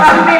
Sí.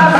Thank